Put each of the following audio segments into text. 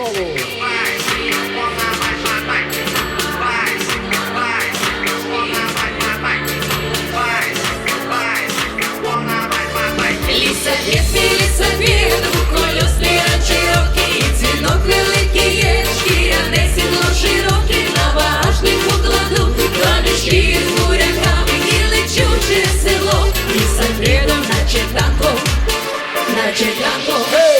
основу. Лісовіці, лісові, двухколісні ранчировки, дзвінок великий є, шкіряне сідло широке, на багажник укладу, кладушки буряками і лечуче село, і секретом, наче танком, наче танком. Hey!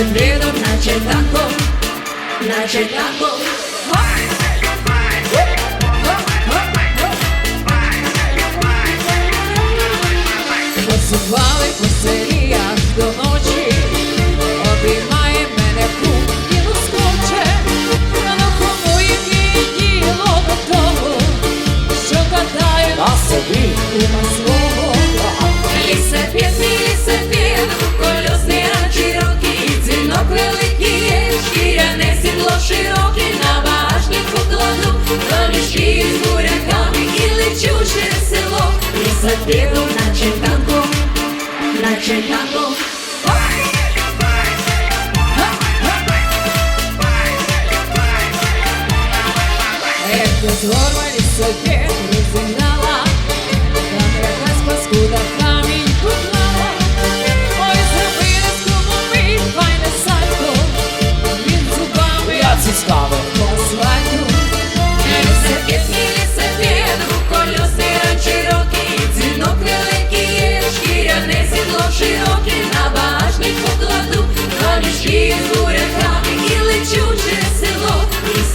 перед відом, наче тако, наче тако. Заспіду, наче танго, наче танго Эту зломали себе не знала Там как раз паскуда.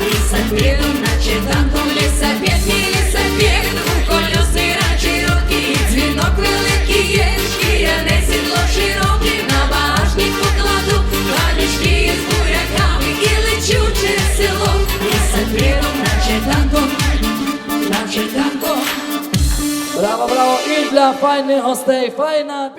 велосипед, наче танком лісапет, мій лісапет, двухкольосний радше роки, дзвінок великий є, шкіряне сідло широке, на багажник покладу, галішки з буряками і лечу село, лісапетом, наче танком, наче танком. Браво, браво! І для файних гостей, файна